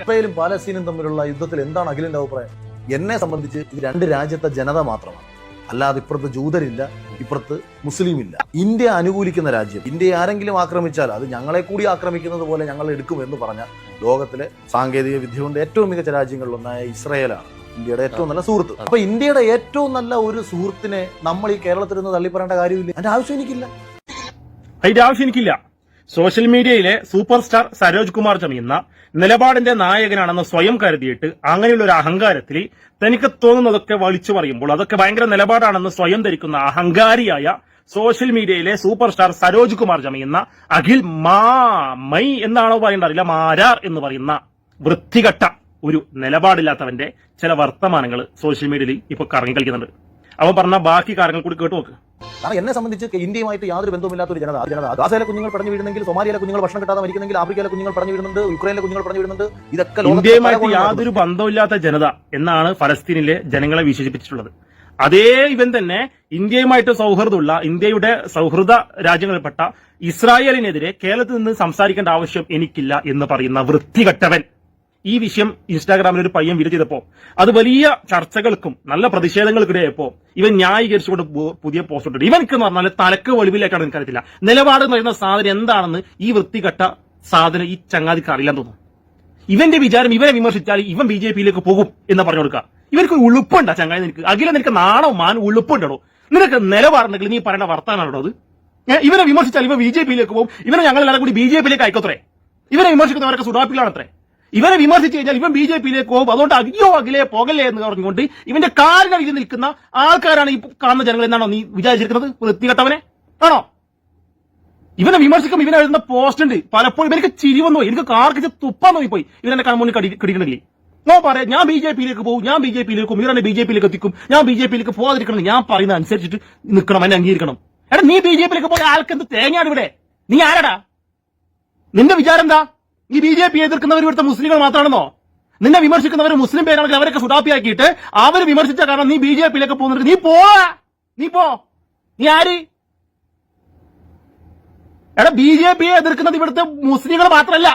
ഇസ്രായേലും പാലസ്തീനും തമ്മിലുള്ള യുദ്ധത്തിൽ എന്താണ് അഖിലിന്റെ അഭിപ്രായം? എന്നെ സംബന്ധിച്ച് ഇത് രണ്ട് രാജ്യത്തെ ജനത മാത്രമാണ്. അല്ലാതെ ഇപ്പുറത്ത് ജൂതരില്ല ഇപ്പുറത്ത് മുസ്ലിം ഇല്ല ഇന്ത്യ അനുകൂലിക്കുന്ന രാജ്യം. ഇന്ത്യ ആരെങ്കിലും ആക്രമിച്ചാൽ അത് ഞങ്ങളെ കൂടി ആക്രമിക്കുന്നത് പോലെ ഞങ്ങൾ എടുക്കും എന്ന് പറഞ്ഞ ലോകത്തിലെ സാങ്കേതിക വിദ്യ കൊണ്ട് ഏറ്റവും മികച്ച രാജ്യങ്ങളിലൊന്നായ ഇസ്രയേലാണ് ഇന്ത്യയുടെ ഏറ്റവും നല്ല സുഹൃത്ത്. അപ്പൊ ഇന്ത്യയുടെ ഏറ്റവും നല്ല ഒരു സുഹൃത്തിനെ നമ്മൾ ഈ കേരളത്തിൽ നിന്ന് തള്ളിപ്പറയേണ്ട കാര്യമില്ല. അതിന്റെ ആവശ്യം എനിക്കില്ല. അതിന്റെ ആവശ്യം എനിക്കില്ല. സോഷ്യൽ മീഡിയയിലെ സൂപ്പർ സ്റ്റാർ സരോജ് കുമാർ ചമയുന്ന നിലപാടിന്റെ നായകനാണെന്ന് സ്വയം കരുതിയിട്ട് അങ്ങനെയുള്ള ഒരു അഹങ്കാരത്തിൽ തനിക്ക് തോന്നുന്നതൊക്കെ വലിച്ചു പറയുമ്പോൾ അതൊക്കെ ഭയങ്കര നിലപാടാണെന്ന് സ്വയം ധരിക്കുന്ന അഹങ്കാരിയായ സോഷ്യൽ മീഡിയയിലെ സൂപ്പർ സ്റ്റാർ സരോജ് കുമാർ ചമയുന്ന അഖിൽ മാ മൈ എന്നാണോ പറയേണ്ട അറിയില്ല മാരാർ എന്ന് പറയുന്ന വൃത്തികെട്ട ഒരു നിലപാടില്ലാത്തവന്റെ ചില വർത്തമാനങ്ങൾ സോഷ്യൽ മീഡിയയിൽ ഇപ്പൊ കറങ്ങി കളിക്കുന്നുണ്ട്. അവൻ പറഞ്ഞ ബാക്കി കാര്യങ്ങൾ കൂടി കേട്ട് നോക്ക്. കാരണം എന്നെ സംബന്ധിച്ച് ഇന്ത്യയുമായിട്ട് യാതൊരു ബന്ധവുമില്ലാത്ത ഒരു ജനത ആ ജനത ഗാസയിലെ കുഞ്ഞുങ്ങൾ പറഞ്ഞു വീഴുന്നെങ്കിൽ സൊമാലിയിലെ കുഞ്ഞുങ്ങൾ ഭക്ഷണം കിട്ടാതെ മരിക്കുന്നെങ്കിൽ ആഫ്രിക്കയിലെ കുഞ്ഞുങ്ങൾ പറഞ്ഞു വീഴുന്നുണ്ട് യുക്രൈനിലെ കുഞ്ഞുങ്ങൾ പറഞ്ഞു വീഴുന്നുണ്ട്. ഇതൊക്കെ ഇന്ത്യയുമായിട്ട് യാതൊരു ബന്ധമില്ലാത്ത ജനത എന്നാണ് ഫലസ്തീനിലെ ജനങ്ങളെ വിശേഷിപ്പിച്ചിട്ടുള്ളത്. അതേ ഇവൻ തന്നെ ഇന്ത്യയുമായിട്ട് സൗഹൃദമുള്ള ഇന്ത്യയുടെ സൗഹൃദ രാജ്യങ്ങളിൽപ്പെട്ട ഇസ്രായേലിനെതിരെ കേരളത്തിൽ നിന്ന് സംസാരിക്കേണ്ട ആവശ്യം എനിക്കില്ല എന്ന് പറയുന്ന വൃത്തികെട്ടവൻ. ഈ വിഷയം ഇൻസ്റ്റാഗ്രാമിൽ ഒരു പയ്യൻ വീഡിയോ ചെയ്തപ്പോ അത് വലിയ ചർച്ചകൾക്കും നല്ല പ്രതിഷേധങ്ങൾക്കിടയായപ്പോ ഇവൻ ന്യായീകരിച്ചുകൊണ്ട് പുതിയ പോസ്റ്റ് ഇട്ടു ഇവനക്ക് എന്ന് പറഞ്ഞാൽ തലക്ക് വെളിവിലേക്കാണ് എനിക്കറിയത്തില്ല നിലപാട് എന്ന് പറയുന്ന സാധനം എന്താണെന്ന് ഈ വൃത്തികെട്ട സാധനം ഈ ചങ്ങാതിക്ക് അറിയില്ലെന്ന് തോന്നുന്നു. ഇവന്റെ വിചാരം ഇവനെ വിമർശിച്ചാൽ ഇവൻ ബി ജെ പിയിലേക്ക് പോകും എന്ന് പറഞ്ഞു കൊടുക്കുക. ഇവർക്ക് ഉളുപ്പുണ്ടാ ചങ്ങായി നിനക്ക്. അഖില നിനക്ക് നാണോ മാൻ ഉളുപ്പുണ്ടോ നിനക്ക് നിലപാടുണ്ടെങ്കിൽ നീ പറയുന്ന വർത്താനാണോ അത്? ഇവനെ വിമർശിച്ചാൽ ഇവ ബി ജെ പിയിലേക്ക് പോകും. ഇവനെ എല്ലാവരും കൂടി ബി ജെ പിയിലേക്ക് അയക്കത്രേ. ഇവനെ വിമർശിക്കുന്നവരൊക്കെ സുഡാപ്പിലാണത്രേ ഇവനെ വിമർശിച്ചു കഴിഞ്ഞാൽ ഇവൻ ബി ജെ പിയിലേക്ക് പോകും. അതുകൊണ്ട് അയ്യോ അഖിലേ പോകല്ലേ എന്ന് പറഞ്ഞുകൊണ്ട് ഇവന്റെ കാലിനടിയിൽ നിൽക്കുന്ന ആൾക്കാരാണ് ഈ കാണുന്ന ജനങ്ങൾ എന്നാണോ നീ വിചാരിച്ചിരിക്കുന്നത്? വൃത്തികെട്ടവനെ? ആണോ? ഇവനെ വിമർശിക്കും ഇവനെ എഴുതുന്ന പോസ്റ്റ് ഉണ്ട്. പലപ്പോഴും ഇവർക്ക് ചിരി പോയി. എനിക്ക് കാർക്കിച്ച് തുപ്പാൻ നോക്കിപ്പോയി ഇവനെ കൺമുന്നിൽ കിടിക്കണില്ലേ നോ പറയാം ഞാൻ ബി ജെ പിയിലേക്ക് പോകും. ഞാൻ ബി ജെ പിയിലേക്ക് പോകും. ഇവരെ ബി ജെ പിയിലേക്ക് എത്തിക്കും. ഞാൻ ബി ജെ പിയിലേക്ക് പോകാതിരിക്കണം. ഞാൻ പറയുന്ന അനുസരിച്ചിട്ട് നിൽക്കണം. എന്നെ അംഗീകരിക്കണം. എടാ നീ ബി ജെ പിയിലേക്ക് പോയ ആൾക്ക് എന്ത് തേങ്ങയാണ് ഇവിടെ? നീ ആരടാ? നിന്റെ വിചാരം എന്താ? ഈ ബി ജെ പി എതിർക്കുന്നവർ ഇവിടുത്തെ മുസ്ലിങ്ങൾ മാത്രമാണെന്നോ? നിന്നെ വിമർശിക്കുന്നവർ മുസ്ലിം പേരാണെങ്കിൽ അവരൊക്കെ സുഡാപ്പിയാക്കിയിട്ട് അവർ വിമർശിച്ച കാരണം നീ ബി ജെ പിയിലേക്ക് പോകുന്നുണ്ട്. നീ പോ! നീ പോ! നീ ആര്? എടാ ബി ജെ പിയെ എതിർക്കുന്നത് ഇവിടുത്തെ മുസ്ലിങ്ങൾ മാത്രമല്ല.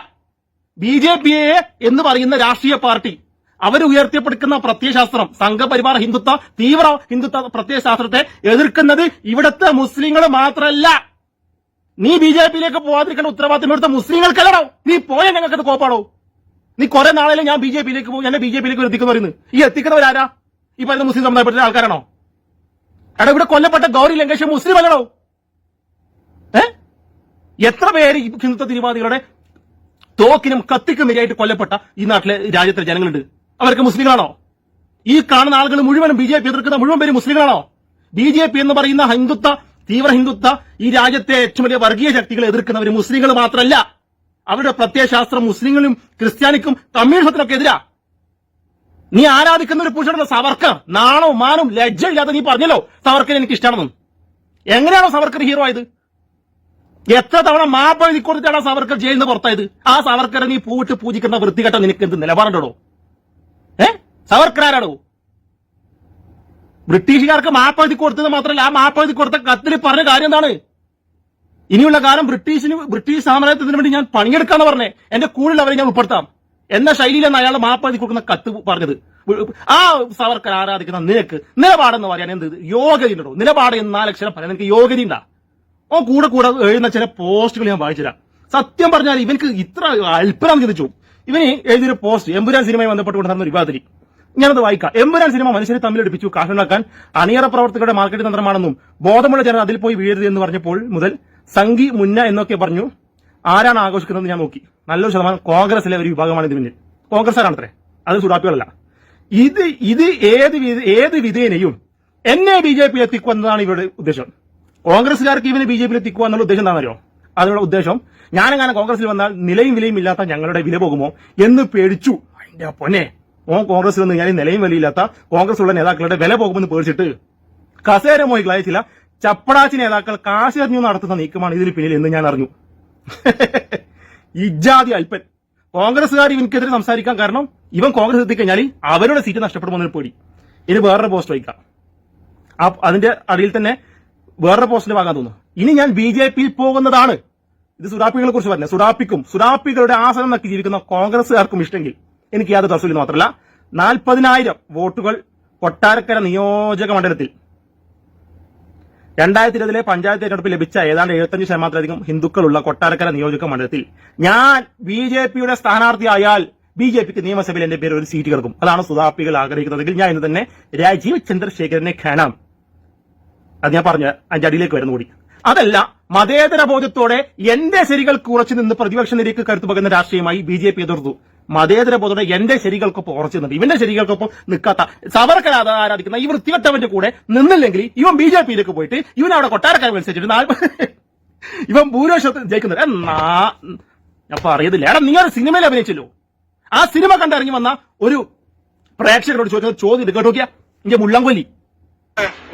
ബി ജെ പിയെ എന്ന് പറയുന്ന രാഷ്ട്രീയ പാർട്ടി അവർ ഉയർത്തിപ്പെടുക്കുന്ന പ്രത്യയശാസ്ത്രം സംഘപരിവാർ ഹിന്ദുത്വ തീവ്ര ഹിന്ദുത്വ പ്രത്യയശാസ്ത്രത്തെ എതിർക്കുന്നത് ഇവിടുത്തെ മുസ്ലിങ്ങൾ മാത്രമല്ല. നീ ബി ജെ പിയിലേക്ക് പോവാതിരിക്കേണ്ട ഉത്തരവാദിത്തം എടുത്ത മുസ്ലിങ്ങൾക്കല്ലടോ. നീ പോയ ഞങ്ങൾക്കത് കോപ്പാടോ. നീ കുറെ നാളെ ഞാൻ ബി ജെ പിയിലേക്ക് പോകും എന്നെ ബി ജെ പിയിലേക്ക് എത്തിക്കുന്ന പറയുന്നത് ഈ എത്തിക്കുന്നവരാരാ? ഈ പറയുന്ന മുസ്ലിം സമുദായപ്പെട്ട ആൾക്കാരാണോ? എടാ ഇവിടെ കൊല്ലപ്പെട്ട ഗൗരി ലങ്കേഷ് മുസ്ലിം അല്ലടോ ഏ? എത്ര പേര് ഹിന്ദുത്വ തിരുവാദികളുടെ തോക്കിനും കത്തിക്കും ഇരയായിട്ട് കൊല്ലപ്പെട്ട ഈ നാട്ടിലെ രാജ്യത്തിലെ ജനങ്ങളുണ്ട്? അവർക്ക് മുസ്ലിങ്ങളാണോ? ഈ കാണുന്ന ആളുകൾ മുഴുവനും ബി ജെ പി എതിർക്കുന്ന മുഴുവൻ പേര് മുസ്ലിങ്ങളാണോ? ബി ജെ പി എന്ന് പറയുന്ന ഹിന്ദുത്വ തീവ്ര ഹിന്ദുത്വ ഈ രാജ്യത്തെ ഏറ്റവും വലിയ വർഗീയ ശക്തികളെ എതിർക്കുന്നവർ മുസ്ലിങ്ങൾ മാത്രമല്ല അവരുടെ പ്രത്യയശാസ്ത്രം മുസ്ലിങ്ങളും ക്രിസ്ത്യാനിക്കും കമ്മ്യൂണിസത്തിനൊക്കെ എതിരാ. നീ ആരാധിക്കുന്ന ഒരു പുരുഷനാണ് സവർക്കർ നാണോ മാനും ലജ്ജ ഇല്ലാതെ നീ പറഞ്ഞല്ലോ സവർക്കർ എനിക്ക് ഇഷ്ടമാണെന്ന് എങ്ങനെയാണോ സവർക്കർ ഹീറോ ആയത്? എത്ര തവണ മാപ്പ് എഴുതി കൊടുത്തിട്ടാണ് സവർക്കർ ജയിലിൽ നിന്ന് പുറത്തായത്? ആ സവർക്കറെ നീ പൂവിട്ട് പൂജിക്കുന്ന വൃത്തികെട്ട നിനക്ക് എന്ത് നിലപാടുണ്ടോ ഏ? സവർക്കർ ആരാടോ ബ്രിട്ടീഷുകാർക്ക് മാപ്പ് എഴുതി കൊടുത്തത് മാത്രമല്ല ആ മാപ്പ് എഴുതി കൊടുത്ത കത്തിൽ പറഞ്ഞ കാര്യം എന്താണ്? ഇനിയുള്ള കാലം ബ്രിട്ടീഷിന് ബ്രിട്ടീഷ് സാമ്രാജ്യത്തിന് വേണ്ടി ഞാൻ പണിയെടുക്കാന്ന് പറഞ്ഞേ. എന്റെ കൂടുതലവരെ ഞാൻ ഉൾപ്പെടുത്താം. എന്ന ശൈലിയിലാണ് അയാൾ മാപ്പ് എഴുതി കൊടുക്കുന്ന കത്ത് പറഞ്ഞത്. ആ സവർക്കർ ആരാധിക്കുന്ന നിനക്ക് നിലപാടെന്ന് പറയാൻ എന്ത്? യോഗ്യതയുണ്ടോ? നിലപാട് എന്ന് നാലക്ഷരം പറയാൻ നിനക്ക് യോഗ്യതയുണ്ടാ. ഓ കൂടെ കൂടെ എഴുതുന്ന ചില പോസ്റ്റുകൾ ഞാൻ വായിച്ചുതരാം സത്യം പറഞ്ഞാൽ ഇവനക്ക് ഇത്ര അല്പനം ചിന്തിച്ചു. ഇവന് എഴുതിയൊരു പോസ്റ്റ് എമ്പുരാൻ സിനിമയുമായി ബന്ധപ്പെട്ടുകൊണ്ട് നടന്ന ഒരു വിവാദത്തിൽ. ഞാനത് വായിക്കാം. എമ്പുരാൻ സിനിമ മനുഷ്യരെ തമ്മിലടിപ്പിച്ചു കാശുണ്ടാക്കാൻ അണിയറ പ്രവർത്തകരുടെ മാർക്കറ്റ് തന്ത്രമാണെന്നും ബോധമുള്ള ജനത അതിൽ പോയി വീഴരുത് എന്ന് പറഞ്ഞപ്പോൾ മുതൽ സംഗി മുന്ന എന്നൊക്കെ പറഞ്ഞു ആരാണ് ആഘോഷിക്കുന്നത് ഞാൻ നോക്കി. നല്ലൊരു ശതമാനം കോൺഗ്രസിലെ ഒരു വിഭാഗമാണ് ഇതിന് പിന്നിൽ. കോൺഗ്രസ്സുകാരാണത്രേ അത് സുഡാപ്പികളല്ല ഇത് ഇത് ഏത് ഏത് വിധേനയും എന്നെ ബി ജെ പി എത്തിക്കുക എന്നതാണ് ഇവരുടെ ഉദ്ദേശം. കോൺഗ്രസ്സുകാർക്ക് ഇവനെ ബി ജെ പിയിൽ എത്തിക്കുക എന്നുള്ള ഉദ്ദേശം എന്താണെന്നറിയോ? അതിനുള്ള ഉദ്ദേശം ഞാനെങ്ങനെ കോൺഗ്രസിൽ വന്നാൽ നിലയും വിലയും ഇല്ലാത്ത ഞങ്ങളുടെ വില പോകുമോ എന്ന് പേടിച്ചു. അതിന്റെ പൊന്നെ. ഓൻ കോൺഗ്രസിൽ വന്ന് ഞാൻ നിലയും വിലയില്ലാത്ത കോൺഗ്രസ് ഉള്ള നേതാക്കളുടെ വില പോകുമെന്ന് പേടിച്ചിട്ട് കസേര മോയി ചില ചപ്പടാച്ചി നേതാക്കൾ കാശ് എറിഞ്ഞു നടത്തുന്ന നീക്കമാണ് ഇതിന് പിന്നിൽ എന്ന് ഞാൻ അറിഞ്ഞു. ഇജാതി അല്പൻ. കോൺഗ്രസ്സുകാർ ഇവനിക്കെതിരെ സംസാരിക്കാൻ കാരണം ഇവൻ കോൺഗ്രസ് എത്തിക്കഴിഞ്ഞാൽ അവരുടെ സീറ്റ് നഷ്ടപ്പെടുമെന്നൊരു പേടി. ഇനി വേറൊരു പോസ്റ്റ് വയ്ക്കാം. അതിന്റെ അടിയിൽ തന്നെ വേറൊരു പോസ്റ്റിൽ വാങ്ങാൻ തോന്നുന്നു. ഇനി ഞാൻ ബി ജെ പിയിൽ പോകുന്നതാണ്. ഇത് സുഡാപ്പികളെ കുറിച്ച് പറഞ്ഞത് സുഡാപ്പിക്കും സുഡാപ്പികളുടെ ആസനം നക്കി ജീവിക്കുന്ന കോൺഗ്രസ്സുകാർക്കും ഇഷ്ടമെങ്കിൽ. എനിക്ക് യാതൊരു തടസ്സമില്ലെന്ന് മാത്രമല്ല നാൽപ്പതിനായിരം വോട്ടുകൾ കൊട്ടാരക്കര നിയോജക മണ്ഡലത്തിൽ. രണ്ടായിരത്തി ഇരുപതിലെ പഞ്ചായത്ത് തെരഞ്ഞെടുപ്പ് ലഭിച്ച ഏതാണ്ട് എഴുപത്തഞ്ച് ശതമാനത്തിലധികം ഹിന്ദുക്കളുള്ള കൊട്ടാരക്കര നിയോജക മണ്ഡലത്തിൽ ഞാൻ ബി ജെ പിയുടെ സ്ഥാനാർത്ഥിയായാൽ ബി ജെ പിക്ക് നിയമസഭയിൽ എന്റെ പേര് ഒരു സീറ്റ് കിടക്കും. അതാണ് സുതാപ്പികൾ ആഗ്രഹിക്കുന്നതെങ്കിൽ ഞാൻ ഇന്ന് തന്നെ രാജീവ് ചന്ദ്രശേഖരനെ കാണാം. അത് ഞാൻ പറഞ്ഞ അതിന്റെ അടിയിലേക്ക് വരുന്ന കൂടി. അതല്ല മതേതര ബോധത്തോടെ എന്റെ ശരികൾക്ക് ഉറച്ചു നിന്ന് പ്രതിപക്ഷ നിരക്ക് കരുത്തു രാഷ്ട്രീയമായി ബി ജെ പി എതിർത്തു. മതേതര പൊതുവെ എന്റെ ശരികൾക്കൊപ്പം ഉറച്ചു നിന്നത് ഇവന്റെ ശരികൾക്കൊപ്പം നിൽക്കാത്ത സവർക്കർ ആരാധിക്കുന്ന ഈ വൃത്തിവട്ടവന്റെ കൂടെ നിന്നില്ലെങ്കിൽ ഇവൻ ബി ജെ പിയിലേക്ക് പോയിട്ട് ഇവൻ അവിടെ കൊട്ടാരക്കാർ മത്സരിച്ചിട്ട് ഇവൻ ഭൂരിപക്ഷത്തിൽ ജയിക്കുന്നത്. എന്നാ ഞാൻ പറയുന്നില്ല എടാ നീ ഒരു സിനിമയിൽ അഭിനയിച്ചല്ലോ. ആ സിനിമ കണ്ടിറങ്ങി വന്ന ഒരു പ്രേക്ഷകരോട് ചോദിച്ചത് ചോദ്യം കേട്ടോ നോക്കിയാ ഇന്റെ മുള്ളംകൊല്ലി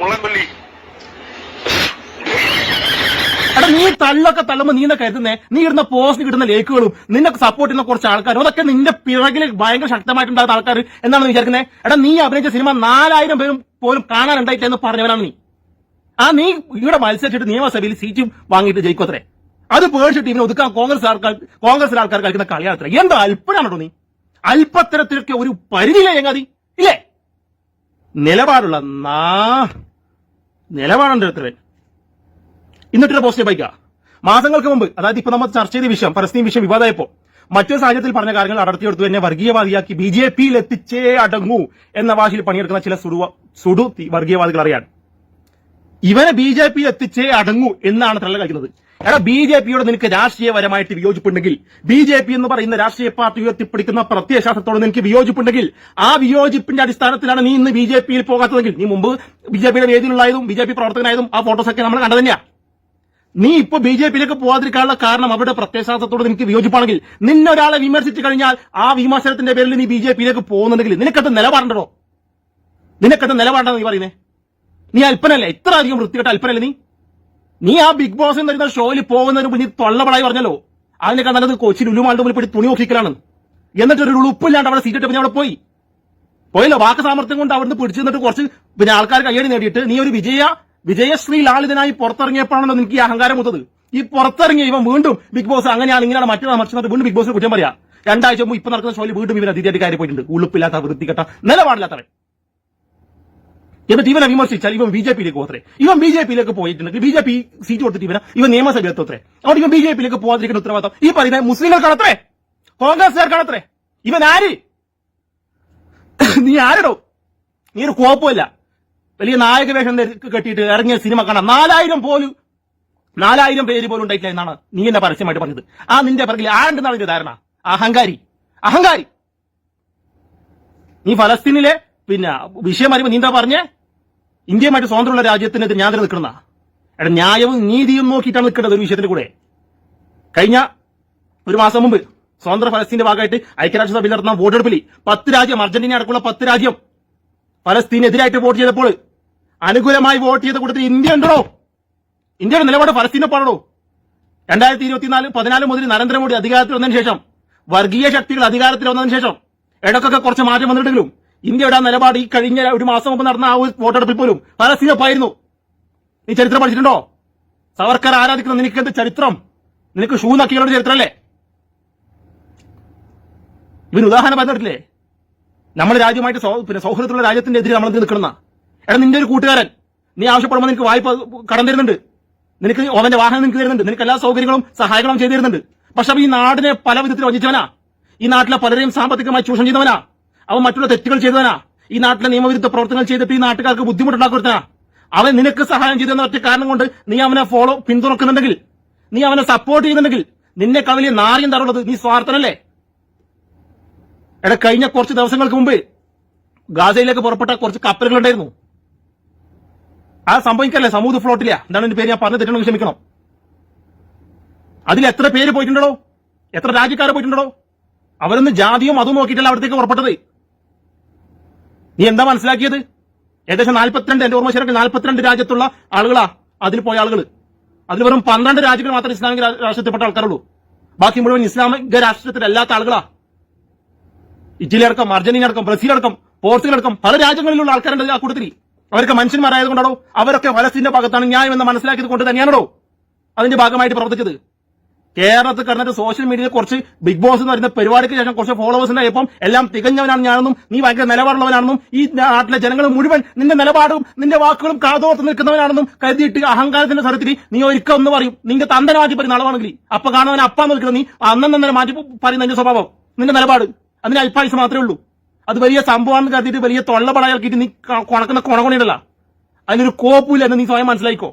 മുള്ളൻകൊല്ലി. എടാ നീ തള്ളൊക്കെ തള്ളുമ്പോ നീ കരുതുന്നേ? നീ ഇടുന്ന പോസ്റ്റ് കിട്ടുന്ന ലേക്കുകളും നിന്നെ സപ്പോർട്ട് ചെയ്യുന്ന കുറച്ച് ആൾക്കാരും അതൊക്കെ നിന്റെ പിറകിൽ ഭയങ്കര ശക്തമായിട്ടുണ്ടാകുന്ന ആൾക്കാർ എന്നാണ് വിചാരിക്കുന്നത് എടാ നീ അഭിനയിച്ച സിനിമ നാലായിരം പേരും പോലും കാണാനുണ്ടായിട്ടില്ല എന്ന് പറഞ്ഞവനാണ് നീ. ആ നീ ഇവിടെ മത്സരിച്ചിട്ട് നിയമസഭയിൽ സീറ്റും വാങ്ങിയിട്ട് ജയിക്കത്രേ അത് പേഴ്സ് ടീമിനെ ഒതുക്കാൻ കോൺഗ്രസ് ആൾക്കാർ കോൺഗ്രസിലെ ആൾക്കാർ കളിക്കുന്ന കളിയാത്ര എന്താ അല്പനാണോ നീ? അല്പത്തരത്തിലൊക്കെ ഒരു പരിധിയിലെ ചങ്ങാതി ഇല്ലേ? നിലപാടുള്ള നാ നിലപാടുണ്ട് എത്രവൻ ഇന്നിട്ടൊരു പോസ്റ്റ് ബൈക്കാ മാസങ്ങൾക്ക് മുമ്പ് അതായത് ഇപ്പൊ നമ്മൾ ചർച്ച ചെയ്ത വിഷയം പരസ്യം വിഷയം വിവാദമായപ്പോ മറ്റൊരു സാഹചര്യത്തിൽ പറഞ്ഞ കാര്യങ്ങൾ അടർത്തിയെടുത്തു എന്നെ വർഗീയവാദിയാക്കി ബി ജെ പിയിൽ എത്തിച്ചേ അടങ്ങൂ എന്ന വാശിയിൽ പണിയെടുക്കുന്ന ചില സുടു വർഗീയവാദികൾ അറിയാൻ. ഇവനെ ബി ജെ പിയിൽ എത്തിച്ചേ അടങ്ങൂ എന്നാണ് തള്ള കളിക്കുന്നത്. എടാ ബി ജെ പിയോട് നിനക്ക് രാഷ്ട്രീയപരമായിട്ട് വിയോജിപ്പുണ്ടെങ്കിൽ ബി ജെ പി എന്ന് പറയുന്ന രാഷ്ട്രീയ പാർട്ടി ഉയർത്തിപ്പിടിക്കുന്ന പ്രത്യയശാസ്ത്രത്തോട് നിനക്ക് വിയോജിപ്പുണ്ടെങ്കിൽ ആ വിയോജിപ്പിന്റെ അടിസ്ഥാനത്തിലാണ് നീ ഇന്ന് ബി ജെ പിയിൽ പോകാത്തതെങ്കിൽ നീ മുമ്പ് ബി ജെ പിയുടെ വേദിയിലുള്ളതും ബി ജെ പി പ്രവർത്തകനായതും ആ ഫോട്ടോസൊക്കെ നമ്മൾ കണ്ടു തന്നെയാ നീ ഇപ്പൊ ബി ജെ പിയിലേക്ക് പോവാതിരിക്കാനുള്ള കാരണം അവരുടെ പ്രത്യയശാസ്ത്രത്തോട് നിനക്ക് വിയോജിപ്പാണെങ്കിൽ നിന്നെ ഒരാളെ വിമർശിച്ചു കഴിഞ്ഞാൽ ആ വിമർശനത്തിന്റെ പേരിൽ നീ ബി ജെ പിയിലേക്ക് പോകുന്നുണ്ടെങ്കിൽ നിനക്കത് നിലപാടുണ്ടോ? നിനക്കത് നിലപാടാണ് നീ പറയുന്നേ? നീ അല്പനല്ലേ? ഇത്ര അധികം വൃത്തികെട്ട അല്പനല്ലേ നീ? നീ ആ ബിഗ് ബോസ് എന്ന് പറയുന്ന ഷോയിൽ പോകുന്നതിന് മുമ്പ് നീ തൊള്ളപടായി പറഞ്ഞല്ലോ. അതിനേക്കാൾ നല്ലത് കൊച്ചിയിൽ ഉലുമാളുടെ മുന്നിൽ പോയി തുണി നോക്കിക്കലാണ്. എന്നിട്ട് ഒരു ഉളുപ്പില്ലാണ്ട് അവിടെ സീറ്റ് പിന്നെ അവിടെ പോയി. പോയില്ല. വാക്ക് സാമർത്ഥ്യം കൊണ്ട് അവിടുന്ന് പിടിച്ചു നിന്നിട്ട് കുറച്ച് പിന്നെ ആൾക്കാർ കയ്യടി നേടിയിട്ട് നീ ഒരു വിജയ വിജയശ്രീ ലാളിതനായി പുറത്തിറങ്ങിയപ്പോഴാണല്ലോ നിനക്ക് ഈ അഹങ്കാരം മുത്തത്? ഈ പുറത്തിറങ്ങിയ ഇവ വീണ്ടും ബിഗ് ബോസ് അങ്ങനെയാണ് ഇങ്ങനെയാണ് മറ്റൊരു മറിച്ചത് വീണ്ടും ബിഗ് ബോസ് കുറ്റം പറയാ. രണ്ടാഴ്ച മുമ്പ് ഇപ്പൊ നടക്കുന്ന ഷോയിൽ വീണ്ടും ഇവൻ അതിഥിയായിട്ട് കയറി പോയിട്ടുണ്ട് ഉളുപ്പില്ലാത്ത വൃത്തികെട്ട നിലപാടില്ലാത്തവൻ. എന്നിട്ട് ഇവനെ വിമർശിച്ചാൽ ഇവൻ ബി ജെ പിയിലേക്ക് പോകത്രേ. ഇവൻ ബി ജെ പിയിലേക്ക് പോയിട്ടുണ്ടെങ്കിൽ ബി ജെ പി സീറ്റ് കൊടുത്തിട്ട് ഇവനെ ഇവൻ നിയമസഭ എത്തത്രേ. അവിടെ ഇവൻ ബി ജെ പിയിലേക്ക് പോകാതിരിക്കുന്ന ഉത്തരവാദിത്തം. ഈ പറയുന്ന മുസ്ലിങ്ങൾക്കാണത്രേ. കോൺഗ്രസ്സുകാർക്കാണത്രേ. ഇവൻ ആര്? നീ ആരടോ? നീ ഒരു കോപ്പമല്ല വലിയ നായക വേഷം കെട്ടിയിട്ട് ഇറങ്ങിയ സിനിമ കാണാം നാലായിരം പോലും നാലായിരം പേര് പോലും ഉണ്ടായിട്ടില്ല എന്നാണ് നീ എന്നെ പരസ്യമായിട്ട് പറഞ്ഞത്. ആ നിന്റെ പിറകിൽ ആരുണ്ടെന്നാണ് നിന്റെ ധാരണ? അഹങ്കാരി. അഹങ്കാരി. നീ ഫലസ്തീനിലെ പിന്നെ വിഷയം അറിയുമ്പോൾ നീ എന്താ പറഞ്ഞേ? ഇന്ത്യയുമായിട്ട് സ്വതന്ത്രമുള്ള രാജ്യത്തിനെതിരെ ഞാൻ നിൽക്കുന്ന എടാ ന്യായവും നീതിയും നോക്കിയിട്ടാണ് നിൽക്കേണ്ടത് ഒരു വിഷയത്തിന്റെ കൂടെ. കഴിഞ്ഞ ഒരു മാസം മുമ്പ് സ്വതന്ത്ര ഫലസ്തീന്റെ ഭാഗമായിട്ട് ഐക്യരാഷ്ട്രസഭയിൽ നടന്ന വോട്ടെടുപ്പിൽ പത്ത് രാജ്യം അർജന്റീന അടക്കമുള്ള പത്ത് രാജ്യം ഫലസ്തീനെതിരായിട്ട് വോട്ട് ചെയ്തപ്പോൾ അനുകൂലമായി വോട്ട് ചെയ്ത കൂട്ടത്തിൽ ഇന്ത്യ ഉണ്ടോ? ഇന്ത്യയുടെ നിലപാട് ഫലസ്തീനൊപ്പാണോ രണ്ടായിരത്തി ഇരുപത്തിനാല് പതിനാല് മുതൽ നരേന്ദ്രമോദി അധികാരത്തിൽ വന്നതിന് ശേഷം വർഗീയ ശക്തികൾ അധികാരത്തിൽ വന്നതിന് ശേഷം ഇടക്കൊക്കെ കുറച്ച് മാറ്റം വന്നിട്ടെങ്കിലും ഇന്ത്യയുടെ നിലപാട് ഈ കഴിഞ്ഞ ഒരു മാസം മുമ്പ് നടന്ന ആ ഒരു വോട്ടെടുപ്പിൽ പോലും ഫലസ്തീനൊപ്പായിരുന്നു നീ ചരിത്രം പഠിച്ചിട്ടുണ്ടോ? സവർക്കർ ആരാധിക്കുന്ന നിനക്ക് എന്ത് ചരിത്രം? നിനക്ക് ഷൂ നക്കികളുടെ ചരിത്രമല്ലേ? ഇവന് ഉദാഹരണം പറഞ്ഞിട്ടില്ലേ? നമ്മുടെ രാജ്യമായിട്ട് പിന്നെ സൗഹൃദത്തിലുള്ള രാജ്യത്തിന്റെ എതിരെ നമ്മളെന്ത് നിൽക്കുന്ന എടാ നിന്റെ ഒരു കൂട്ടുകാരൻ. നീ ആവശ്യപ്പെടുമ്പോൾ നിനക്ക് വായ്പ കടം തരുന്നുണ്ട്. നിനക്ക് അവന്റെ വാഹനം നിനക്ക് തരുന്നുണ്ട്. നിനക്ക് എല്ലാ സൗകര്യങ്ങളും സഹായങ്ങളും ചെയ്തു തരുന്നുണ്ട്. പക്ഷെ ഈ നാടിനെ പല വിധത്തിൽ വഞ്ചിച്ചവനാ. ഈ നാട്ടിലെ പലരെയും സാമ്പത്തികമായി ചൂഷണം ചെയ്തവനാ. അവൻ മറ്റുള്ള തെറ്റുകൾ ചെയ്തവനാ. ഈ നാട്ടിലെ നിയമവിരുദ്ധ പ്രവർത്തനങ്ങൾ ചെയ്തിട്ട് ഈ നാട്ടുകാർക്ക് ബുദ്ധിമുട്ടുണ്ടാക്കുന്നവനാ അവൻ നിനക്ക് സഹായം ചെയ്തെന്ന ഒറ്റ കാരണം കൊണ്ട് നീ അവനെ ഫോളോ പിന്തുണക്കുന്നുണ്ടെങ്കിൽ നീ അവനെ സപ്പോർട്ട് ചെയ്യുന്നുണ്ടെങ്കിൽ നിന്നെ കവലി നാറിയം തറുള്ളത് നീ സ്വാർത്ഥനല്ലേ? എടാ കഴിഞ്ഞ കുറച്ച് ദിവസങ്ങൾക്ക് മുമ്പ് ഗാസയിലേക്ക് പുറപ്പെട്ട കുറച്ച് കപ്പലുകളുണ്ടായിരുന്നു. ആ സംഭവിക്കല്ലേ? സമൂഹ ഫ്ലോട്ടില്ല എന്താണ് എന്റെ പേര്? ഞാൻ പറഞ്ഞു തെറ്റണമെങ്കിൽ ക്ഷമിക്കണം. അതിൽ എത്ര പേര് പോയിട്ടുണ്ടല്ലോ എത്ര രാജ്യക്കാർ പോയിട്ടുണ്ടല്ലോ അവരൊന്ന് ജാതിയും അതും നോക്കിയിട്ടല്ല അവിടത്തേക്ക് പുറപ്പെട്ടത്. നീ എന്താ മനസ്സിലാക്കിയത്? ഏകദേശം നാൽപ്പത്തിരണ്ട് എന്റെ ഓർമ്മ ശരിക്കും നാൽപ്പത്തിരണ്ട് രാജ്യത്തുള്ള ആളുകളാ അതിൽ പോയ ആളുകൾ അതിൽ വെറും പന്ത്രണ്ട് രാജ്യങ്ങൾ മാത്രമേ ഇസ്ലാമിക രാഷ്ട്രത്തിൽപ്പെട്ട ആൾക്കാരുള്ളൂ. ബാക്കി മുഴുവൻ ഇസ്ലാമിക രാഷ്ട്രത്തിലല്ലാത്ത ആളുകളാ. ഇറ്റലി അടക്കം അർജന്റീന അടക്കം ബ്രസീൽ അടക്കം പോർച്ചുഗൽ അടക്കം പല രാജ്യങ്ങളിലുള്ള ആൾക്കാരുണ്ട് ആ കൂട്ടത്തിൽ. അവരൊക്കെ മനുഷ്യന്മാരായതുകൊണ്ടാണോ? അവരൊക്കെ ഫലസ്തീന്റെ ഭാഗത്താണ് ന്യായം എന്ന് മനസ്സിലാക്കിയത് കൊണ്ട് തന്നെയാണോ? അതിന്റെ ഭാഗമായിട്ട് പ്രവർത്തിച്ചത്. കേരളത്തിൽ കിടന്നിട്ട് സോഷ്യൽ മീഡിയയിൽ കുറച്ച് ബിഗ് ബോസ് എന്ന് പറയുന്ന പരിപാടിക്ക് ശേഷം കുറച്ച് ഫോളോവേഴ്സ് ഉണ്ടായപ്പം എല്ലാം തികഞ്ഞവനാണ് ഞാനെന്നും നീ ഭയങ്കര നിലപാടുള്ളവനാണെന്നും ഈ നാട്ടിലെ ജനങ്ങൾ മുഴുവൻ നിന്റെ നിലപാടും നിന്റെ വാക്കുകളും കാതോർത്ത് നിൽക്കുന്നവനാണെന്നും കരുതിയിട്ട് അഹങ്കാരത്തിന്റെ സ്ഥലത്തിൽ നീ ഒരിക്കൽ ഒന്ന് പറയും. നിന്റെ തന്തനെ മാറ്റി പറയും നളവാണെങ്കിൽ അപ്പൊ കാണുന്നവൻ അപ്പാന്ന് നിൽക്കുന്നത് നീ അന്നന്നെ മാറ്റി പറയുന്ന നിന്റെ സ്വഭാവം നിന്റെ നിലപാട്. അതിന് അല്പായുസ് മാത്രമേ ഉള്ളൂ. അത് വലിയ സംഭവമാണെന്ന് കരുതിയിട്ട് വലിയ തൊള്ളപടയാക്കിയിട്ട് നീ ക- കൊണക്കുന്ന കൊണകൊണിയിടല്ല അതിനൊരു കോപ്പില്ല എന്ന് നീ സ്വയം മനസ്സിലായിക്കോ?